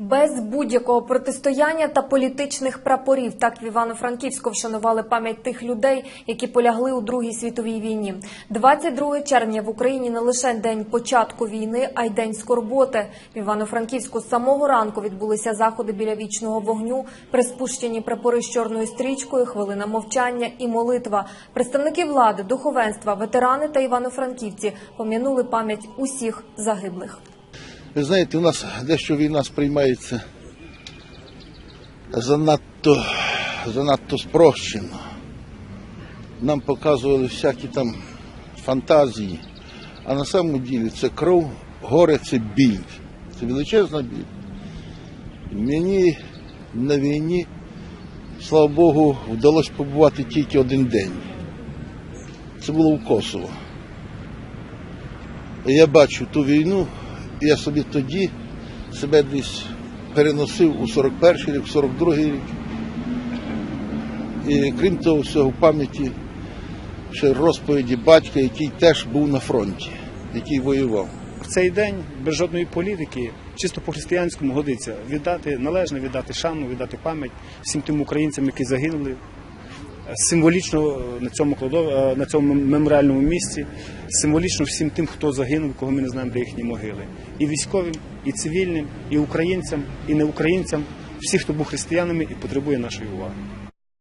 Без будь-якого протистояння та політичних прапорів так в Івано-Франківську вшанували пам'ять тих людей, які полягли у Другій світовій війні. 22 червня в Україні не лише день початку війни, а й день скорботи. В Івано-Франківську з самого ранку відбулися заходи біля вічного вогню, приспущені прапори з чорною стрічкою, хвилина мовчання і молитва. Представники влади, духовенства, ветерани та івано-франківці пом'янули пам'ять усіх загиблих. Ви знаєте, у нас дещо війна сприймається занадто, занадто спрощено. Нам показували всякі там фантазії, а на самому ділі це кров, горе, це біль. Це величезна біль. Мені на війні, слава Богу, вдалося побувати тільки один день. Це було у Косово. Я бачу ту війну, я собі тоді себе десь переносив у 41-й рік, 42-й рік. І крім того всього, в пам'яті ще розповіді батька, який теж був на фронті, який воював. В цей день без жодної політики, чисто по-християнському годиться віддати належно віддати шану, віддати пам'ять всім тим українцям, які загинули. Символічно на цьому кладов... е, на цьому меморіальному місці, символічно всім тим, хто загинув, кого ми не знаємо, де їхні могили. І військовим, і цивільним, і українцям, і неукраїнцям, всі, хто був християнами і потребує нашої уваги.